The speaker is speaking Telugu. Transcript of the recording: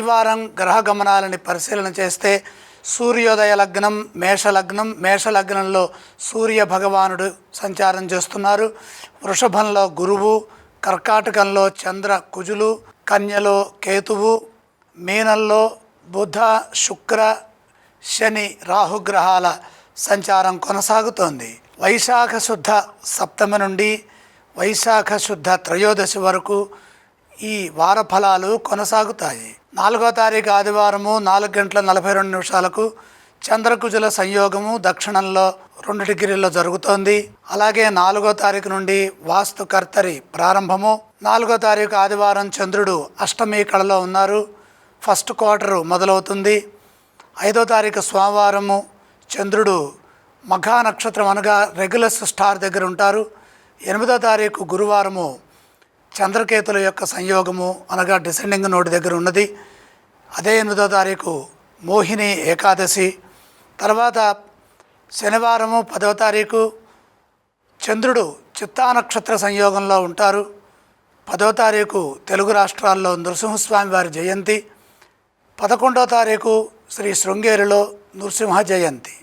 ఈ వారం గ్రహ గమనాలని పరిశీలన చేస్తే సూర్యోదయ లగ్నం మేష లగ్నం మేష లగ్నంలో సూర్య భగవానుడు సంచారం చేస్తున్నారు. వృషభంలో గురువు కర్కాటకంలో చంద్ర కుజులు కన్యలో కేతువు మీనంలో బుధ శుక్ర శని రాహుగ్రహాల సంచారం కొనసాగుతోంది. వైశాఖ శుద్ధ సప్తమి నుండి వైశాఖ శుద్ధ త్రయోదశి వరకు ఈ వార ఫలాలు కొనసాగుతాయి. నాలుగో తారీఖు ఆదివారము నాలుగు గంటల నలభై రెండు నిమిషాలకు చంద్రకుజుల సంయోగము దక్షిణంలో రెండు డిగ్రీల్లో జరుగుతోంది. అలాగే నాలుగో తారీఖు నుండి వాస్తు కర్తరి ప్రారంభము. నాలుగో తారీఖు ఆదివారం చంద్రుడు అష్టమి కళలో ఉన్నారు. ఫస్ట్ క్వార్టరు మొదలవుతుంది. ఐదో తారీఖు సోమవారము చంద్రుడు మఘా నక్షత్రం అనగా రెగ్యులస్ స్టార్ దగ్గర ఉంటారు. ఎనిమిదో తారీఖు గురువారము చంద్రకేతుల యొక్క సంయోగము అనగా డిసెండింగ్ నోటి దగ్గర ఉన్నది. అదే ఎనిమిదో తారీఖు మోహిని ఏకాదశి. తర్వాత శనివారము పదవ తారీఖు చంద్రుడు చిత్తా నక్షత్ర సంయోగంలో ఉంటారు. పదవ తారీఖు తెలుగు రాష్ట్రాల్లో నృసింహస్వామి వారి జయంతి. పదకొండవ తారీఖు శ్రీ శృంగేరిలో నృసింహ జయంతి.